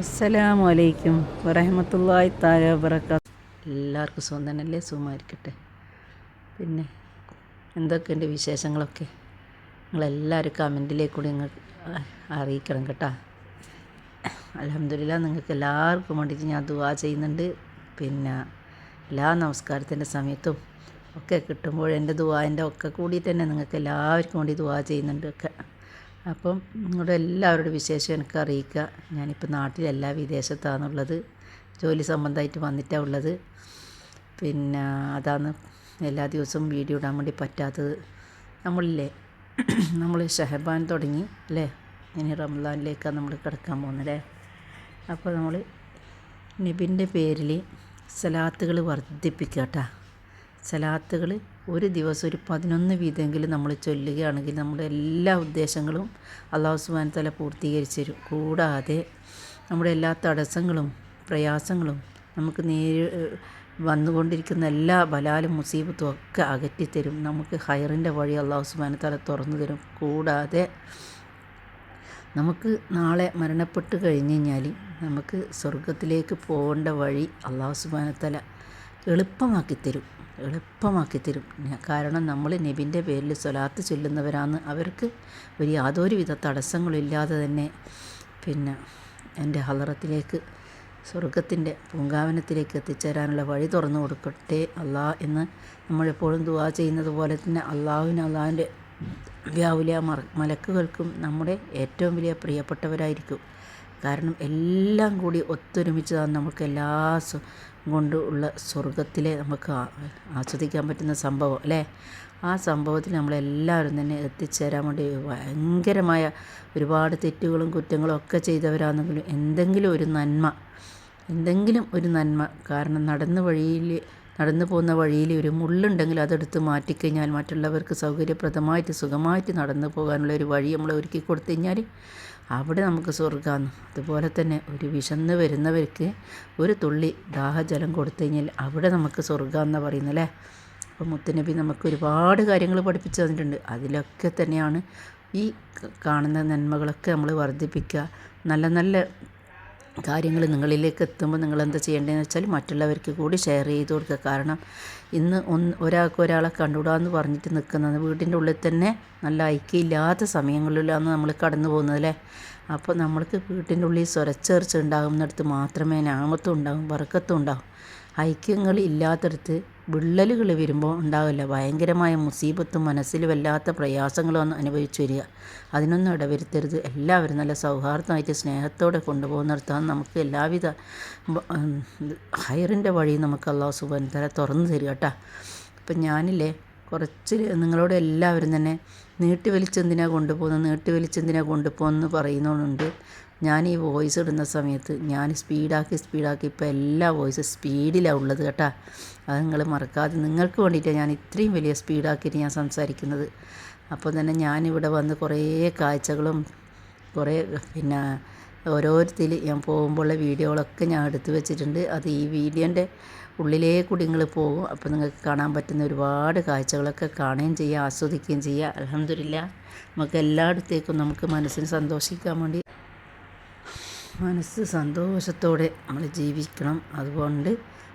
അസ്സലാമു അലൈക്കും വറഹമത്തല്ലായി താര എല്ലാവർക്കും സുഖം തന്നെയല്ലേ? സുഖമായിരിക്കട്ടെ. പിന്നെ എന്തൊക്കെയുണ്ട് വിശേഷങ്ങളൊക്കെ? നിങ്ങളെല്ലാവരും കമന്റിലേക്ക് കൂടി നിങ്ങൾ അറിയിക്കണം കേട്ടോ. അലഹമില്ല നിങ്ങൾക്ക് എല്ലാവർക്കും വേണ്ടിയിട്ട് ഞാൻ ദുവാ ചെയ്യുന്നുണ്ട്. പിന്നെ എല്ലാ നമസ്കാരത്തിന്റെ സമയത്തും ഒക്കെ കിട്ടുമ്പോൾ എന്റെ ദുവാന്റെ ഒക്കെ കൂടിയിട്ട് തന്നെ നിങ്ങൾക്ക് എല്ലാവർക്കും വേണ്ടി ദുവാ ചെയ്യുന്നുണ്ട് ഒക്കെ. അപ്പം നിങ്ങളുടെ എല്ലാവരുടെ വിശേഷം എനിക്ക് അറിയിക്കുക. ഞാനിപ്പോൾ നാട്ടിലല്ല വിദേശത്താണുള്ളത്. ജോലി സംബന്ധമായിട്ട് വന്നിട്ടാണ് ഉള്ളത്. പിന്നെ അതാണ് എല്ലാ ദിവസവും വീഡിയോ ഇടാൻ വേണ്ടി പറ്റാത്തത്. നമ്മളില്ലേ നമ്മൾ ഷഹബാൻ തുടങ്ങി അല്ലേ? ഇനി റംസാനിലേക്കാണ് നമ്മൾ കിടക്കാൻ പോകുന്നത് അപ്പോൾ നമ്മൾ നബിന്റെ പേരിൽ സലാത്തുകൾ വർദ്ധിപ്പിക്കുക കേട്ടോ. സലാത്തുകൾ ഒരു ദിവസം ഒരു പതിനൊന്ന് വീതമെങ്കിലും നമ്മൾ ചൊല്ലുകയാണെങ്കിൽ നമ്മുടെ എല്ലാ ഉദ്ദേശങ്ങളും അള്ളാഹു സുബാൻ തല പൂർത്തീകരിച്ചു തരും. കൂടാതെ നമ്മുടെ എല്ലാ തടസ്സങ്ങളും പ്രയാസങ്ങളും നമുക്ക് നേരി വന്നുകൊണ്ടിരിക്കുന്ന എല്ലാ ബലാലും മുസീബത്തും ഒക്കെ അകറ്റിത്തരും. നമുക്ക് ഹയറിന്റെ വഴി അള്ളാഹു സുബാൻ തല തുറന്നു തരും. കൂടാതെ നമുക്ക് നാളെ മരണപ്പെട്ട് കഴിഞ്ഞ് കഴിഞ്ഞാൽ നമുക്ക് സ്വർഗത്തിലേക്ക് പോകേണ്ട വഴി അള്ളാഹു സുബാനത്തല എളുപ്പമാക്കി തരും എളുപ്പമാക്കി തരും കാരണം നമ്മൾ നബിന്റെ പേരിൽ സ്വലാത്ത് ചൊല്ലുന്നവരാണ് അവർക്ക് ഒരു യാതൊരുവിധ തടസ്സങ്ങളില്ലാതെ തന്നെ പിന്നെ എന്റെ ഹലറത്തിലേക്ക് സ്വർഗത്തിന്റെ പൂങ്കാവനത്തിലേക്ക് എത്തിച്ചേരാനുള്ള വഴി തുറന്നു കൊടുക്കട്ടെ അള്ളാ എന്ന് നമ്മളെപ്പോഴും ദുവാ ചെയ്യുന്നത് പോലെ തന്നെ അള്ളാഹുവിന് അള്ളാഹുവിന്റെ വ്യാവുലിയ മറ മലക്കുകൾക്കും നമ്മുടെ ഏറ്റവും വലിയ പ്രിയപ്പെട്ടവരായിരിക്കും. കാരണം എല്ലാം കൂടി ഒത്തൊരുമിച്ചതാണ് നമുക്ക് എല്ലാ കൊണ്ട് ഉള്ള സ്വർഗത്തിലെ നമുക്ക് ആസ്വദിക്കാൻ പറ്റുന്ന സംഭവം അല്ലേ? ആ സംഭവത്തിൽ നമ്മളെല്ലാവരും തന്നെ എത്തിച്ചേരാൻ വേണ്ടി ഭയങ്കരമായ ഒരുപാട് തെറ്റുകളും കുറ്റങ്ങളും ഒക്കെ ചെയ്തവരാണെങ്കിലും എന്തെങ്കിലും ഒരു നന്മ എന്തെങ്കിലും ഒരു നന്മ കാരണം നടന്ന വഴിയിൽ നടന്നു പോകുന്ന വഴിയിൽ ഒരു മുള്ളുണ്ടെങ്കിൽ അതെടുത്ത് മാറ്റിക്കഴിഞ്ഞാൽ മറ്റുള്ളവർക്ക് സൗകര്യപ്രദമായിട്ട് സുഖമായിട്ട് നടന്നു പോകാനുള്ള ഒരു വഴി നമ്മൾ ഒരുക്കി കൊടുത്തു കഴിഞ്ഞാൽ അവിടെ നമുക്ക് സ്വർഗമാണ് അതുപോലെ തന്നെ ഒരു വിശന്ന് വരുന്നവർക്ക് ഒരു തുള്ളി ദാഹജലം കൊടുത്തു കഴിഞ്ഞാൽ അവിടെ നമുക്ക് സ്വർഗമെന്നാണ് പറയുന്നത് അല്ലേ? അപ്പോൾ മുത്തനബി നമുക്ക് ഒരുപാട് കാര്യങ്ങൾ പഠിപ്പിച്ചു തന്നിട്ടുണ്ട്. അതിലൊക്കെ തന്നെയാണ് ഈ കാണുന്ന നന്മകളൊക്കെ നമ്മൾ വർദ്ധിപ്പിക്കുക. നല്ല നല്ല കാര്യങ്ങൾ നിങ്ങളിലേക്ക് എത്തുമ്പോൾ നിങ്ങൾ എന്താ ചെയ്യേണ്ടതെന്ന് വെച്ചാൽ മറ്റുള്ളവർക്ക് കൂടി ഷെയർ ചെയ്ത് കൊടുക്കുക. കാരണം ഇന്ന് ഒന്ന് ഒരാൾക്ക് ഒരാളെ കണ്ടുവിടാമെന്ന് പറഞ്ഞിട്ട് നിൽക്കുന്നത് വീടിന്റെ ഉള്ളിൽ തന്നെ നല്ല ഐക്യമില്ലാത്ത സമയങ്ങളിലാണ് നമ്മൾ കടന്നു പോകുന്നത് അല്ലേ അപ്പോൾ നമ്മൾക്ക് വീട്ടിന്റെ ഉള്ളിൽ സ്വരച്ചേർച്ച ഉണ്ടാകുന്നിടത്ത് മാത്രമേ നാമത്തും ഉണ്ടാകും വറക്കത്തും ഉണ്ടാകും ഐക്യങ്ങൾ ഇല്ലാത്തടത്ത് വിള്ളലുകൾ വരുമ്പോൾ ഉണ്ടാവില്ല. ഭയങ്കരമായ മുസീബത്തും മനസ്സിൽ വല്ലാത്ത പ്രയാസങ്ങളും അനുഭവിച്ചു വരിക. അതിനൊന്നും ഇടവരുത്തരുത്. എല്ലാവരും നല്ല സൗഹാർദ്ദമായിട്ട് സ്നേഹത്തോടെ കൊണ്ടുപോകുന്നിടത്താണ് നമുക്ക് എല്ലാവിധ ഹയറിന്റെ വഴി നമുക്ക് അള്ളാഹു സുബൻ തല തുറന്നു തരിക കേട്ടോ. അപ്പം ഞാനില്ലേ കുറച്ച് നിങ്ങളോട് എല്ലാവരും തന്നെ നീട്ടി വലിച്ചെന്തിനാണ് കൊണ്ടുപോകുന്നത്? നീട്ടി വലിച്ചെന്തിനാണ് കൊണ്ടുപോകുന്നത് പറയുന്നുണ്ട് ഞാൻ ഈ വോയിസ് ഇടുന്ന സമയത്ത് ഞാൻ സ്പീഡാക്കി സ്പീഡാക്കി ഇപ്പോൾ എല്ലാ വോയിസും സ്പീഡിലാണ് ഉള്ളത് കേട്ടോ. അത് നിങ്ങൾ മറക്കാതെ നിങ്ങൾക്ക് വേണ്ടിയിട്ടാണ് ഞാൻ ഇത്രയും വലിയ സ്പീഡാക്കിയിട്ട് ഞാൻ സംസാരിക്കുന്നത്. അപ്പോൾ തന്നെ ഞാനിവിടെ വന്ന് കുറേ കാഴ്ചകളും കുറേ പിന്നെ ഓരോരുത്തിൽ ഞാൻ പോകുമ്പോഴുള്ള വീഡിയോകളൊക്കെ ഞാൻ എടുത്തു വെച്ചിട്ടുണ്ട്. അത് ഈ വീഡിയോന്റെ ഉള്ളിലേക്കൂടി നിങ്ങൾ പോകും. അപ്പോൾ നിങ്ങൾക്ക് കാണാൻ പറ്റുന്ന ഒരുപാട് കാഴ്ചകളൊക്കെ കാണുകയും ചെയ്യുക ആസ്വദിക്കുകയും ചെയ്യുക അലഹമില്ല നമുക്ക് എല്ലായിടത്തേക്കും നമുക്ക് മനസ്സിന് സന്തോഷിക്കാൻ വേണ്ടി മനസ്സ് സന്തോഷത്തോടെ നമ്മൾ ജീവിക്കണം. അതുകൊണ്ട്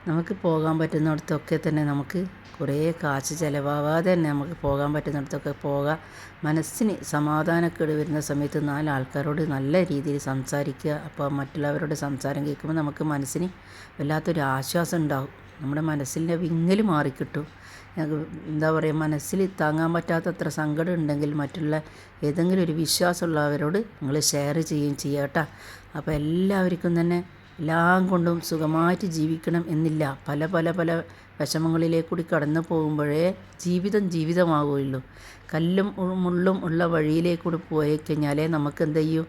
നമുക്ക് പോകാൻ പറ്റുന്നിടത്തൊക്കെ തന്നെ നമുക്ക് കുറേ കാശ് ചിലവാകാതെ തന്നെ നമുക്ക് പോകാൻ പറ്റുന്നിടത്തൊക്കെ പോകാം. മനസ്സിന് സമാധാനക്കേട് വരുന്ന സമയത്ത് നാല് ആൾക്കാരോട് നല്ല രീതിയിൽ സംസാരിക്കുക. അപ്പോൾ മറ്റുള്ളവരോട് സംസാരം കേൾക്കുമ്പോൾ നമുക്ക് മനസ്സിന് വല്ലാത്തൊരു ആശ്വാസം ഉണ്ടാകും. നമ്മുടെ മനസ്സിന്റെ വിങ്ങൽ മാറിക്കിട്ടും. എന്താ പറയുക മനസ്സിൽ താങ്ങാൻ പറ്റാത്തത്ര സങ്കടം ഉണ്ടെങ്കിൽ മറ്റുള്ള ഏതെങ്കിലും ഒരു വിശ്വാസമുള്ളവരോട് നിങ്ങൾ ഷെയർ ചെയ്യുകയും ചെയ്യുക കേട്ടോ. അപ്പോൾ എല്ലാവർക്കും തന്നെ എല്ലാം കൊണ്ടും സുഖമായിട്ട് ജീവിക്കണം എന്നില്ല. പല പല പല വിഷമങ്ങളിലേക്കൂടി കടന്നു പോകുമ്പോഴേ ജീവിതം ജീവിതമാകുകയുള്ളൂ. കല്ലും മുള്ളും ഉള്ള വഴിയിലേക്കൂടി പോയി കഴിഞ്ഞാലേ നമുക്ക് എന്ത് ചെയ്യും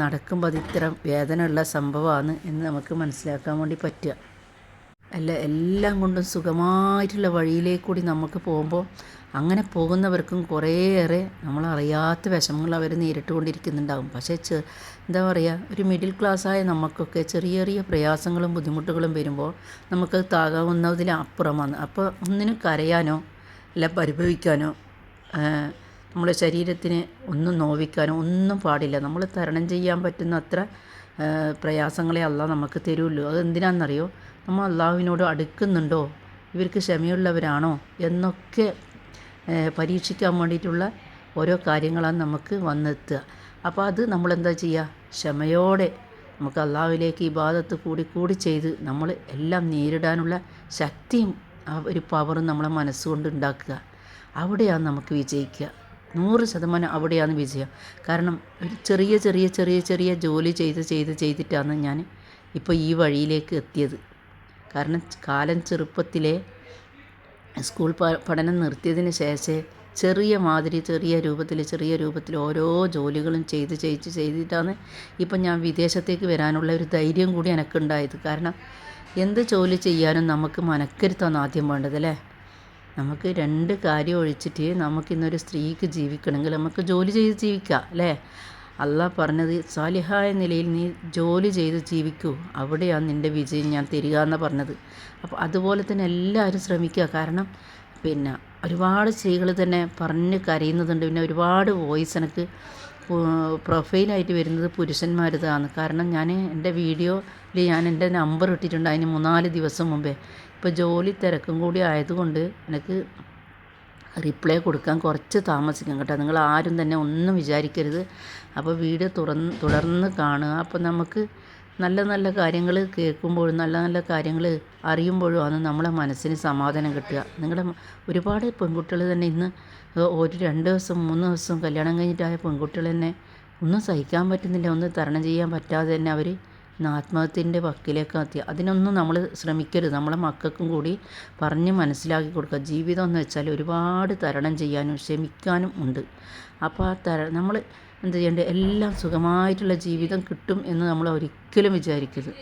നടക്കുമ്പോൾ അത് ഇത്ര വേദനയുള്ള സംഭവമാണ് എന്ന് നമുക്ക് മനസ്സിലാക്കാൻ വേണ്ടി പറ്റുക. അല്ല എല്ലാം കൊണ്ടും സുഖമായിട്ടുള്ള വഴിയിലേക്കൂടി നമുക്ക് പോകുമ്പോൾ അങ്ങനെ പോകുന്നവർക്കും കുറേയേറെ നമ്മളറിയാത്ത വിഷമങ്ങൾ അവർ നേരിട്ട് കൊണ്ടിരിക്കുന്നുണ്ടാകും പക്ഷേ ചെ എന്താ പറയുക ഒരു മിഡിൽ ക്ലാസ്സായ നമുക്കൊക്കെ ചെറിയ ചെറിയ പ്രയാസങ്ങളും ബുദ്ധിമുട്ടുകളും വരുമ്പോൾ നമുക്ക് താകാവുന്നതിലപ്പുറമാണ് അപ്പോൾ ഒന്നിനും കരയാനോ അല്ല പരിഭവിക്കാനോ നമ്മുടെ ശരീരത്തിന് ഒന്നും നോവിക്കാനോ ഒന്നും പാടില്ല. നമ്മൾ തരണം ചെയ്യാൻ പറ്റുന്ന അത്ര പ്രയാസങ്ങളെ അല്ല നമുക്ക് തരുള്ളൂ. അത് എന്തിനാണെന്നറിയോ നമ്മൾ അള്ളാഹുവിനോട് അടുക്കുന്നുണ്ടോ? ഇവർക്ക് ക്ഷമയുള്ളവരാണോ? എന്നൊക്കെ പരീക്ഷിക്കാൻ വേണ്ടിയിട്ടുള്ള ഓരോ കാര്യങ്ങളാണ് നമുക്ക് വന്നെത്തുക. അപ്പോൾ അത് നമ്മളെന്താ ചെയ്യുക ക്ഷമയോടെ നമുക്ക് അള്ളാഹുവിലേക്ക് ഇബാദത്ത് കൂടി കൂടി ചെയ്ത് നമ്മൾ എല്ലാം നേരിടാനുള്ള ശക്തിയും ആ ഒരു പവറും നമ്മളെ മനസ്സുകൊണ്ട് ഉണ്ടാക്കുക. അവിടെയാണ് നമുക്ക് വിജയിക്കുക. നൂറ് ശതമാനം അവിടെയാണ് വിജയം. കാരണം ഒരു ചെറിയ ചെറിയ ചെറിയ ചെറിയ ജോലി ചെയ്ത് ചെയ്ത് ചെയ്തിട്ടാണ് ഞാൻ ഇപ്പോൾ ഈ വഴിയിലേക്ക് എത്തിയത്. കാരണം കാലം ചെറുപ്പത്തിലെ സ്കൂൾ പഠനം നിർത്തിയതിന് ശേഷം ചെറിയ മാതിരി ചെറിയ രൂപത്തിൽ ചെറിയ രൂപത്തിൽ ഓരോ ജോലികളും ചെയ്ത് ചെയ്ത് ചെയ്തിട്ടാണ് ഇപ്പം ഞാൻ വിദേശത്തേക്ക് വരാനുള്ള ഒരു ധൈര്യം കൂടി എനിക്കുണ്ടായത്. കാരണം എന്ത് ജോലി ചെയ്യാനും നമുക്ക് മനക്കരുത്താണ് ആദ്യം വേണ്ടത് അല്ലേ? നമുക്ക് രണ്ട് കാര്യം ഒഴിച്ചിട്ട് നമുക്കിന്നൊരു സ്ത്രീക്ക് ജീവിക്കണമെങ്കിൽ നമുക്ക് ജോലി ചെയ്ത് ജീവിക്കാം അല്ലേ? അല്ല പറഞ്ഞത് സാലിഹായ നിലയിൽ നീ ജോലി ചെയ്ത് ജീവിക്കൂ. അവിടെയാണ് നിന്റെ വിജയം ഞാൻ തരിക എന്ന് പറഞ്ഞത്. അപ്പോൾ അതുപോലെ തന്നെ എല്ലാവരും ശ്രമിക്കുക. കാരണം പിന്നെ ഒരുപാട് സ്ത്രീകൾ തന്നെ പറഞ്ഞ് കരയുന്നതുണ്ട്. പിന്നെ ഒരുപാട് വോയിസ് എനിക്ക് പ്രൊഫൈലായിട്ട് വരുന്നത് പുരുഷന്മാരുതാണ് കാരണം ഞാൻ എന്റെ വീഡിയോയിൽ ഞാൻ എന്റെ നമ്പർ ഇട്ടിട്ടുണ്ട് അതിന് മൂന്നാൽ ദിവസം മുമ്പേ. ഇപ്പോൾ ജോലി തിരക്കും കൂടി ആയതുകൊണ്ട് എനിക്ക് റിപ്ലൈ കൊടുക്കാൻ കുറച്ച് താമസിക്കും കേട്ടോ. നിങ്ങൾ ആരും തന്നെ ഒന്നും വിചാരിക്കരുത്. അപ്പോൾ വീഡിയോ തുറന്ന് തുടർന്ന് കാണുക. അപ്പോൾ നമുക്ക് നല്ല നല്ല കാര്യങ്ങൾ കേൾക്കുമ്പോഴും നല്ല നല്ല കാര്യങ്ങൾ അറിയുമ്പോഴും ആണ് നമ്മളെ മനസ്സിന് സമാധാനം കിട്ടുക. നിങ്ങളുടെ ഒരുപാട് പെൺകുട്ടികൾ തന്നെ ഇന്ന് ഒരു രണ്ട് ദിവസം മൂന്ന് ദിവസം കല്യാണം കഴിഞ്ഞിട്ടായ പെൺകുട്ടികൾ തന്നെ ഒന്നും സഹിക്കാൻ പറ്റുന്നില്ല ഒന്നും തരണം ചെയ്യാൻ പറ്റാതെ തന്നെ അവർ ആത്മഹത്യന്റെ വക്കിലേക്ക് എത്തി. അതിനൊന്നും നമ്മൾ ശ്രമിക്കരുത്. നമ്മളെ മക്കൾക്കും കൂടി പറഞ്ഞ് മനസ്സിലാക്കി കൊടുക്കുക. ജീവിതം എന്ന് വെച്ചാൽ ഒരുപാട് തരണം ചെയ്യാനും ക്ഷമിക്കാനും ഉണ്ട്. അപ്പോൾ ആ തര നമ്മൾ എന്ത് ചെയ്യേണ്ടത് എല്ലാം സുഖമായിട്ടുള്ള ജീവിതം കിട്ടും എന്ന് നമ്മൾ ഒരിക്കലും വിചാരിക്കരുത്.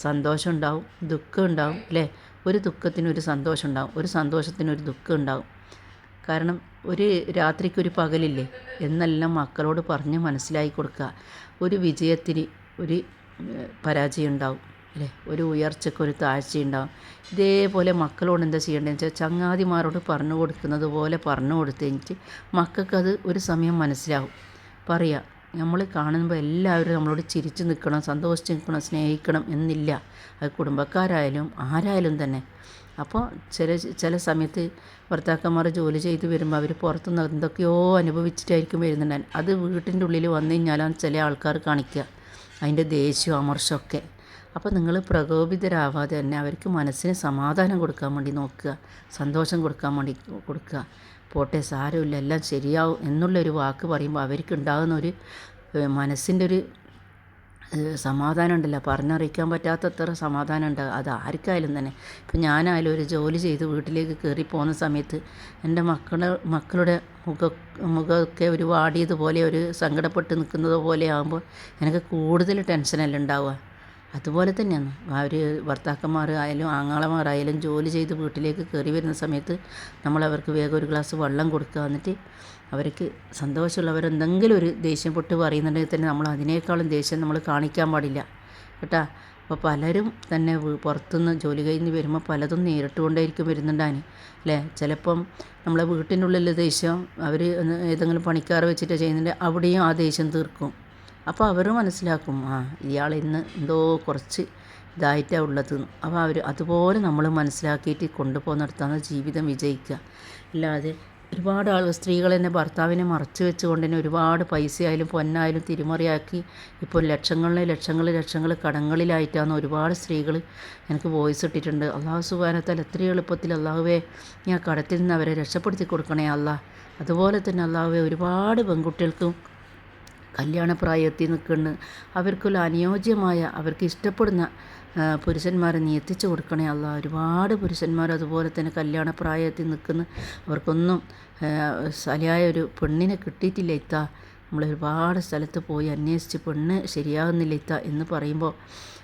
സന്തോഷം ഉണ്ടാവും ദുഃഖം ഉണ്ടാവും അല്ലേ? ഒരു ദുഃഖത്തിന് ഒരു സന്തോഷം ഉണ്ടാവും ഒരു സന്തോഷത്തിന് ഒരു ദുഃഖം ഉണ്ടാവും. കാരണം ഒരു രാത്രിക്ക് ഒരു പകലില്ലേ? എന്നെല്ലാം മക്കളോട് പറഞ്ഞ് മനസ്സിലാക്കി കൊടുക്കുക. ഒരു വിജയത്തിന് ഒരു പരാജയം ഉണ്ടാവും അല്ലേ? ഒരു ഉയർച്ചയ്ക്ക് ഒരു താഴ്ചയുണ്ടാവും ഇതേപോലെ മക്കളോട് എന്താ ചെയ്യേണ്ടതെന്ന് വെച്ചാൽ ചങ്ങാതിമാരോട് പറഞ്ഞു കൊടുക്കുന്നത് പോലെ പറഞ്ഞു കൊടുത്തു കഴിഞ്ഞിട്ട് മക്കൾക്കത് ഒരു സമയം മനസ്സിലാവും. പറയുക നമ്മൾ കാണുമ്പോൾ എല്ലാവരും നമ്മളോട് ചിരിച്ച് നിൽക്കണം സന്തോഷിച്ച് നിൽക്കണം സ്നേഹിക്കണം എന്നില്ല. അത് കുടുംബക്കാരായാലും ആരായാലും തന്നെ. അപ്പോൾ ചില ചില സമയത്ത് ഭർത്താക്കന്മാർ ജോലി ചെയ്ത് വരുമ്പോൾ അവർ പുറത്തുനിന്ന് എന്തൊക്കെയോ അനുഭവിച്ചിട്ടായിരിക്കും വരുന്നുണ്ടായിരുന്നു അത് വീട്ടിന്റെ ഉള്ളിൽ വന്നു കഴിഞ്ഞാലാണ് ചില ആൾക്കാർ കാണിക്കുക അതിന്റെ ദേഷ്യവും അമർഷമൊക്കെ. അപ്പോൾ നിങ്ങൾ പ്രകോപിതരാവാതെ തന്നെ അവർക്ക് മനസ്സിന് സമാധാനം കൊടുക്കാൻ വേണ്ടി നോക്കുക സന്തോഷം കൊടുക്കാൻ വേണ്ടി കൊടുക്കുക. പോട്ടെ സാരമില്ല എല്ലാം ശരിയാവും എന്നുള്ളൊരു വാക്ക് പറയുമ്പോൾ അവർക്കുണ്ടാകുന്ന ഒരു മനസ്സിന്റെ ഒരു സമാധാനം ഉണ്ടല്ലോ. പറഞ്ഞറിയിക്കാൻ പറ്റാത്തത്ര സമാധാനം ഉണ്ട് അത് ആർക്കായാലും തന്നെ. ഇപ്പം ഞാനായാലും ഒരു ജോലി ചെയ്ത് വീട്ടിലേക്ക് കയറി പോകുന്ന സമയത്ത് എന്റെ മക്കളെ മക്കളുടെ മുഖ മുഖമൊക്കെ ഒരു വാടിയതുപോലെ ഒരു സങ്കടപ്പെട്ട് നിൽക്കുന്നത് പോലെ ആകുമ്പോൾ എനിക്ക് കൂടുതൽ ടെൻഷനല്ല ഉണ്ടാവുക. അതുപോലെ തന്നെയാണ്. അവർ ഭർത്താക്കന്മാർ ആയാലും ആങ്ങളമാരായാലും ജോലി ചെയ്ത് വീട്ടിലേക്ക് കയറി വരുന്ന സമയത്ത് നമ്മളവർക്ക് വേഗം ഒരു ഗ്ലാസ് വെള്ളം കൊടുക്കുക. എന്നിട്ട് അവർക്ക് സന്തോഷമുള്ളവർ എന്തെങ്കിലും ഒരു ദേഷ്യം പൊട്ട് പറയുന്നുണ്ടെങ്കിൽ തന്നെ നമ്മൾ അതിനേക്കാളും ദേഷ്യം നമ്മൾ കാണിക്കാൻ പാടില്ല. കേട്ടാ? അപ്പോൾ പലരും തന്നെ പുറത്തുനിന്ന് ജോലി കഴിഞ്ഞ് വരുമ്പോൾ പലതും നേരിട്ടുകൊണ്ടേയിരിക്കും വരുന്നുണ്ടാന് അല്ലേ? ചിലപ്പം നമ്മളെ വീട്ടിനുള്ളിൽ ദേഷ്യം അവർ ഏതെങ്കിലും പണിക്കാർ വെച്ചിട്ട് ചെയ്യുന്നുണ്ടെങ്കിൽ അവിടെയും ആ ദേഷ്യം തീർക്കും. അപ്പോൾ അവർ മനസ്സിലാക്കും ആ ഇയാൾ ഇന്ന് എന്തോ കുറച്ച് ഇതായിട്ടാണ് ഉള്ളത്. അപ്പോൾ അവർ അതുപോലെ നമ്മൾ മനസ്സിലാക്കിയിട്ട് കൊണ്ടുപോകുന്നിടത്താണ് ജീവിതം വിജയിക്കുക അല്ലാതെ ഒരുപാട് ആൾ സ്ത്രീകൾ തന്നെ ഭർത്താവിനെ മറച്ചു വെച്ചുകൊണ്ട് തന്നെ ഒരുപാട് പൈസയായാലും പൊന്നായാലും തിരിമറിയാക്കി ഇപ്പോൾ ലക്ഷങ്ങളിലെ ലക്ഷങ്ങൾ ലക്ഷങ്ങൾ കടങ്ങളിലായിട്ടാണ് ഒരുപാട് സ്ത്രീകൾ എനിക്ക് വോയിസ് ഇട്ടിട്ടുണ്ട്. അള്ളാഹു സുബാനത്താൽ എത്ര എളുപ്പത്തിൽ അള്ളാഹുവെ ഞാൻ കടത്തിൽ നിന്ന് അവരെ രക്ഷപ്പെടുത്തി കൊടുക്കണേ അള്ളാഹ് അതുപോലെ തന്നെ അള്ളാഹുവെ ഒരുപാട് പെൺകുട്ടികൾക്കും കല്യാണപ്രായത്തിൽ നിൽക്കുന്നു അവർക്കുള്ള അനുയോജ്യമായ അവർക്ക് ഇഷ്ടപ്പെടുന്ന പുരുഷന്മാരെ നീ എത്തിച്ചു കൊടുക്കണേ അല്ല. ഒരുപാട് പുരുഷന്മാർ അതുപോലെ തന്നെ കല്യാണപ്രായത്തിൽ നിൽക്കുന്ന അവർക്കൊന്നും ശരിയായ ഒരു പെണ്ണിനെ കിട്ടിയിട്ടില്ല ഇത്ത. നമ്മൾ ഒരുപാട് സ്ഥലത്ത് പോയി അന്വേഷിച്ച് പെണ്ണ് ശരിയാകുന്നില്ല ഇത്ത എന്ന് പറയുമ്പോൾ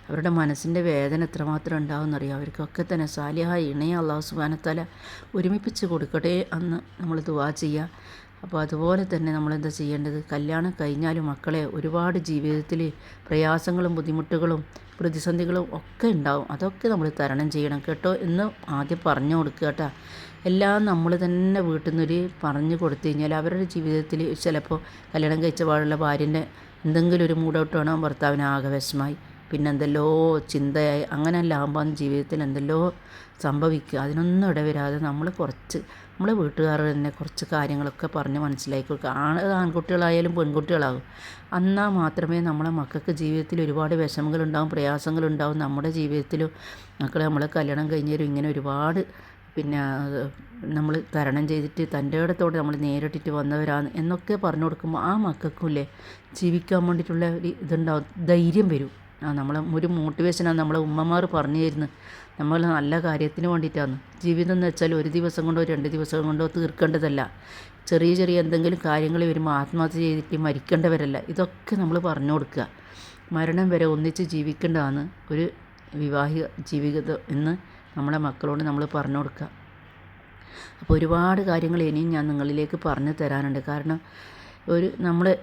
അവരുടെ മനസ്സിന്റെ വേദന എത്രമാത്രം ഉണ്ടാവുമെന്നറിയാം. അവർക്കൊക്കെ തന്നെ സാലിഹായി ഇണയ അള്ളാഹു സുബാനത്തല ഒരുമിപ്പിച്ച് കൊടുക്കട്ടെ അന്ന് നമ്മൾ ദുവാ ചെയ്യുക. അപ്പോൾ അതുപോലെ തന്നെ നമ്മൾ എന്താ ചെയ്യേണ്ടത്? കല്യാണം കഴിഞ്ഞാലും മക്കളെ ഒരുപാട് ജീവിതത്തിൽ പ്രയാസങ്ങളും ബുദ്ധിമുട്ടുകളും പ്രതിസന്ധികളും ഒക്കെ ഉണ്ടാവും. അതൊക്കെ നമ്മൾ തരണം ചെയ്യണം കേട്ടോ എന്ന് ആദ്യം പറഞ്ഞു കൊടുക്കുക കേട്ടോ. എല്ലാം നമ്മൾ തന്നെ വീട്ടിൽ നിന്നൊരു പറഞ്ഞു കൊടുത്തു കഴിഞ്ഞാൽ അവരുടെ ജീവിതത്തിൽ ചിലപ്പോൾ കല്യാണം കഴിച്ച പാടുള്ള ഭാര്യന്റെ എന്തെങ്കിലും ഒരു മൂടൗട്ട് വേണോ ഭർത്താവിന് ആകെ വിഷമായി പിന്നെ എന്തെല്ലോ ചിന്തയായി അങ്ങനെയല്ല ആകുമ്പോൾ ജീവിതത്തിൽ എന്തെല്ലോ സംഭവിക്കുക. അതിനൊന്നും ഇടവരാതെ നമ്മൾ കുറച്ച് നമ്മളെ വീട്ടുകാർ തന്നെ കുറച്ച് കാര്യങ്ങളൊക്കെ പറഞ്ഞ് മനസ്സിലാക്കി കൊടുക്കുക. ആണ് ആൺകുട്ടികളായാലും പെൺകുട്ടികളാകും. എന്നാൽ മാത്രമേ നമ്മളെ മക്കൾക്ക് ജീവിതത്തിൽ ഒരുപാട് വിഷമങ്ങളുണ്ടാവും പ്രയാസങ്ങളുണ്ടാവും. നമ്മുടെ ജീവിതത്തിലും മക്കളെ നമ്മളെ കല്യാണം കഴിഞ്ഞാലും ഇങ്ങനെ ഒരുപാട് പിന്നെ നമ്മൾ തരണം ചെയ്തിട്ട് തന്റെ ഇടത്തോടെ നമ്മൾ നേരിട്ടിട്ട് വന്നവരാണ് എന്നൊക്കെ പറഞ്ഞു കൊടുക്കുമ്പോൾ ആ മക്കൾക്കുമില്ലേ ജീവിക്കാൻ വേണ്ടിയിട്ടുള്ള ഒരു ഇതുണ്ടാവും ധൈര്യം വരും. ആ നമ്മളെ ഒരു മോട്ടിവേഷനാണ് നമ്മളെ ഉമ്മമാർ പറഞ്ഞു തരുന്നത്. നമ്മൾ നല്ല കാര്യത്തിന് വേണ്ടിയിട്ടാണ്. ജീവിതം എന്ന് വെച്ചാൽ ഒരു ദിവസം കൊണ്ടോ രണ്ട് ദിവസം കൊണ്ടോ തീർക്കേണ്ടതല്ല. ചെറിയ ചെറിയ എന്തെങ്കിലും കാര്യങ്ങൾ വരുമ്പോൾ ആത്മഹത്യ ചെയ്തിട്ട് മരിക്കേണ്ടവരല്ല. ഇതൊക്കെ നമ്മൾ പറഞ്ഞു കൊടുക്കുക. മരണം വരെ ഒന്നിച്ച് ജീവിക്കേണ്ടതാണ് ഒരു വിവാഹിക ജീവിതം എന്ന് നമ്മളെ മക്കളോട് നമ്മൾ പറഞ്ഞു കൊടുക്കുക. അപ്പോൾ ഒരുപാട് കാര്യങ്ങൾ ഇനിയും ഞാൻ നിങ്ങളിലേക്ക് പറഞ്ഞു തരാനുണ്ട്. കാരണം ഒരു നമ്മൾ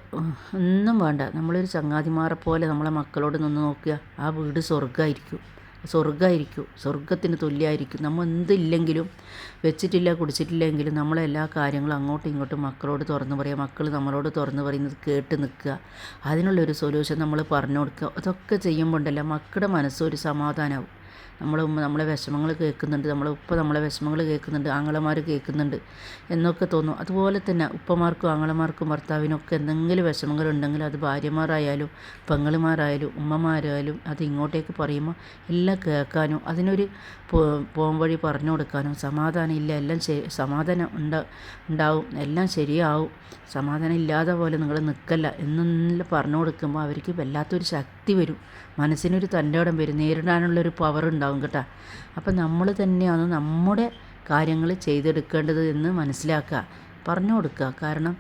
ഒന്നും വേണ്ട. നമ്മളൊരു ചങ്ങാതിമാരെ പോലെ നമ്മളെ മക്കളോട് നിന്ന് നോക്കുക. ആ വീട് സ്വർഗമായിരിക്കും സ്വർഗമായിരിക്കും സ്വർഗത്തിന് തുല്യമായിരിക്കും നമ്മൾ എന്തില്ലെങ്കിലും വെച്ചിട്ടില്ല കുടിച്ചിട്ടില്ലെങ്കിലും നമ്മളെ എല്ലാ കാര്യങ്ങളും അങ്ങോട്ടും ഇങ്ങോട്ടും മക്കളോട് തുറന്നു പറയുക. മക്കൾ നമ്മളോട് തുറന്നു പറയുന്നത് കേട്ട് നിൽക്കുക. അതിനുള്ളൊരു സൊല്യൂഷൻ നമ്മൾ പറഞ്ഞു കൊടുക്കുക. അതൊക്കെ ചെയ്യുമ്പോണ്ടല്ല മക്കളുടെ മനസ്സൊരു സമാധാനമാവും നമ്മളെ ഉമ്മ നമ്മളെ വിഷമങ്ങൾ കേൾക്കുന്നുണ്ട്. നമ്മളെ ഉപ്പ നമ്മളെ വിഷമങ്ങൾ കേൾക്കുന്നുണ്ട്. ആങ്ങളമാർ കേൾക്കുന്നുണ്ട് എന്നൊക്കെ തോന്നും. അതുപോലെ തന്നെ ഉപ്പമാർക്കും ആങ്ങളമാർക്കും ഭർത്താവിനൊക്കെ എന്തെങ്കിലും വിഷമങ്ങളുണ്ടെങ്കിൽ അത് ഭാര്യമാരായാലും പെങ്ങളുമാരായാലും ഉമ്മമാരായാലും അത് ഇങ്ങോട്ടേക്ക് പറയുമ്പോൾ എല്ലാം കേൾക്കാനും അതിനൊരു പോം വഴി പറഞ്ഞു കൊടുക്കാനും സമാധാനം ഇല്ല. എല്ലാം സമാധാനം ഉണ്ടാ ഉണ്ടാവും. എല്ലാം ശരിയാവും. സമാധാനം ഇല്ലാതെ പോലെ നിങ്ങൾ നിൽക്കല്ല എന്നെല്ലാം പറഞ്ഞു കൊടുക്കുമ്പോൾ അവർക്ക് വല്ലാത്തൊരു ശക്തി വരും. മനസ്സിനൊരു തന്റെടം വരും. നേരിടാനുള്ളൊരു പവർ ഉണ്ടാവും കേട്ടോ. അപ്പം നമ്മൾ തന്നെയാണ് നമ്മുടെ കാര്യങ്ങൾ ചെയ്തെടുക്കേണ്ടത് എന്ന് മനസ്സിലാക്കുക. പറഞ്ഞു കൊടുക്കുക. കാരണം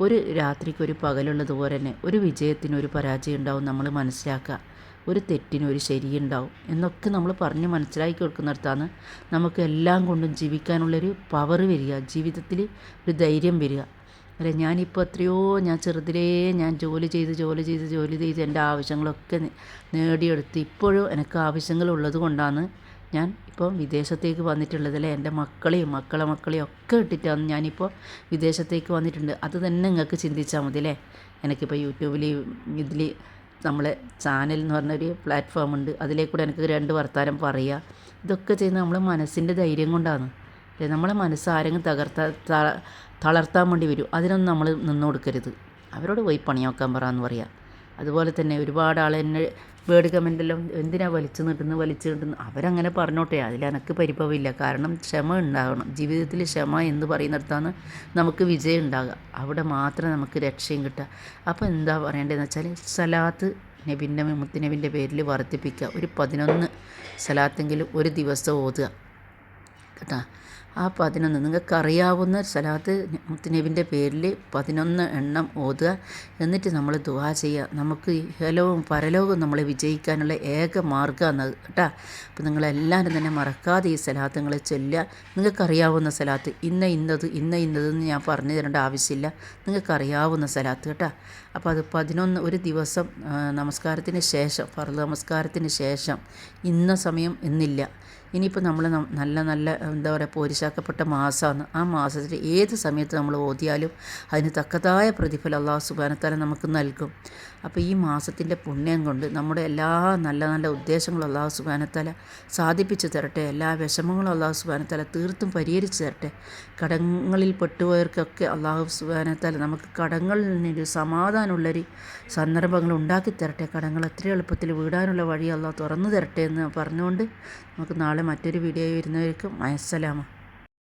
ഒരു രാത്രിക്ക് ഒരു പകലുള്ളതുപോലെ തന്നെ ഒരു വിജയത്തിന് ഒരു പരാജയം ഉണ്ടാവും നമ്മൾ മനസ്സിലാക്കുക. ഒരു തെറ്റിന് ഒരു ശരിയുണ്ടാവും എന്നൊക്കെ നമ്മൾ പറഞ്ഞ് മനസ്സിലാക്കി കൊടുക്കുന്നിടത്താണ് നമുക്ക് എല്ലാം കൊണ്ടും ജീവിക്കാനുള്ളൊരു പവർ വരിക. ജീവിതത്തിൽ ഒരു ധൈര്യം വരിക. അല്ല ഞാനിപ്പോൾ എത്രയോ ഞാൻ ചെറുതിലേ ഞാൻ ജോലി ചെയ്ത് ജോലി ചെയ്ത് ജോലി ചെയ്ത് എന്റെ ആവശ്യങ്ങളൊക്കെ നേടിയെടുത്ത് ഇപ്പോഴും എനിക്ക് ആവശ്യങ്ങളുള്ളത് കൊണ്ടാണ് ഞാൻ ഇപ്പോൾ വിദേശത്തേക്ക് വന്നിട്ടുള്ളത് അല്ലേ? എന്റെ മക്കളെയും മക്കളെ മക്കളെയും ഒക്കെ ഇട്ടിട്ടാണ് ഞാനിപ്പോൾ വിദേശത്തേക്ക് വന്നിട്ടുണ്ട്. അത് തന്നെ നിങ്ങൾക്ക് ചിന്തിച്ചാൽ മതി അല്ലേ? എനിക്കിപ്പോൾ യൂട്യൂബിൽ ഇതിൽ നമ്മളെ ചാനൽ എന്ന് പറഞ്ഞൊരു പ്ലാറ്റ്ഫോം ഉണ്ട് അതിലേക്കൂടെ എനിക്ക് രണ്ട് വർത്താനം പറയുക ഇതൊക്കെ ചെയ്യുന്നത് നമ്മൾ മനസ്സിന്റെ ധൈര്യം കൊണ്ടാണ്. നമ്മളെ മനസ്സ് ആരെങ്കിലും തകർത്ത തളർത്താൻ വേണ്ടി വരും. അതിനൊന്നും നമ്മൾ നിന്നു കൊടുക്കരുത്. അവരോട് പോയി പണി നോക്കാൻ പറ എന്ന് പറയാം. അതുപോലെ തന്നെ ഒരുപാട് ആൾ എന്നെ വേർഡ് കമന്റെല്ലാം എന്തിനാണ് വലിച്ചു നീട്ടുന്നു വലിച്ചു നിട്ടുന്നു അവരങ്ങനെ പറഞ്ഞോട്ടെ. അതിൽ എനിക്ക് പരിഭവമില്ല. കാരണം ക്ഷമ ഉണ്ടാകണം. ജീവിതത്തിൽ ക്ഷമ എന്ന് പറയുന്നിടത്താണ് നമുക്ക് വിജയം ഉണ്ടാകുക. അവിടെ മാത്രം നമുക്ക് രക്ഷയും കിട്ടുക. അപ്പോൾ എന്താ പറയേണ്ടതെന്ന് വെച്ചാൽ സലാത്ത് നബിന്റെ മുത്തുനബിന്റെ പേരിൽ വർദ്ധിപ്പിക്കുക. ഒരു പതിനൊന്ന് സലാത്തെങ്കിലും ഒരു ദിവസം ഓതുക. കേട്ടോ? ആ പതിനൊന്ന്. നിങ്ങൾക്കറിയാവുന്ന സലാത്ത് മുത്തുനബിന്റെ പേരിൽ പതിനൊന്ന് എണ്ണം ഓതുക. എന്നിട്ട് നമ്മൾ ദുവാ ചെയ്യുക. നമുക്ക് ഹലവും പരലോകവും നമ്മളെ വിജയിക്കാനുള്ള ഏക മാർഗമാണ് കേട്ടോ. അപ്പോൾ നിങ്ങളെല്ലാവരും തന്നെ മറക്കാതെ ഈ സലാത്ത് നിങ്ങൾ ചൊല്ലുക. നിങ്ങൾക്കറിയാവുന്ന സലാത്ത് ഇന്ന ഇന്നത് ഇന്ന ഇന്നതെന്ന് ഞാൻ പറഞ്ഞു തരേണ്ട ആവശ്യമില്ല. നിങ്ങൾക്കറിയാവുന്ന സലാത്ത് കേട്ടോ. അപ്പോൾ അത് പതിനൊന്ന് ഒരു ദിവസം നമസ്കാരത്തിന് ശേഷം ഫർദ് നമസ്കാരത്തിന് ശേഷം ഇന്ന സമയം എന്നില്ല. ഇനിയിപ്പോൾ നമ്മൾ നല്ല നല്ല എന്താ പറയുക പോരിശാക്കപ്പെട്ട മാസമാണ് ആ മാസത്തിൽ ഏത് സമയത്ത് നമ്മൾ ഓതിയാലും അതിന് തക്കതായ പ്രതിഫലം അള്ളാഹു സുബാനത്താല നമുക്ക് നൽകും. അപ്പോൾ ഈ മാസത്തിന്റെ പുണ്യം കൊണ്ട് നമ്മുടെ എല്ലാ നല്ല നല്ല ഉദ്ദേശങ്ങളും അള്ളാഹു സുബാനത്താല സാധിപ്പിച്ചു തരട്ടെ. എല്ലാ വിഷമങ്ങളും അള്ളാഹു സുബാനത്താല തീർത്തും പരിഹരിച്ചു തരട്ടെ. കടങ്ങളിൽ പെട്ടുപോയവർക്കൊക്കെ അള്ളാഹു സുബാനത്താല നമുക്ക് കടങ്ങളിൽ നിന്നൊരു സമാധാനമുള്ളൊരു സന്ദർഭങ്ങൾ ഉണ്ടാക്കി തരട്ടെ. കടങ്ങൾ എത്ര എളുപ്പത്തിൽ വീടാനുള്ള വഴി അള്ളാഹ് തുറന്നു തരട്ടെ എന്ന് പറഞ്ഞുകൊണ്ട് നമുക്ക് നാളെ മറ്റൊരു വീഡിയോ വരുന്നവർക്കും അയസ്സലാമ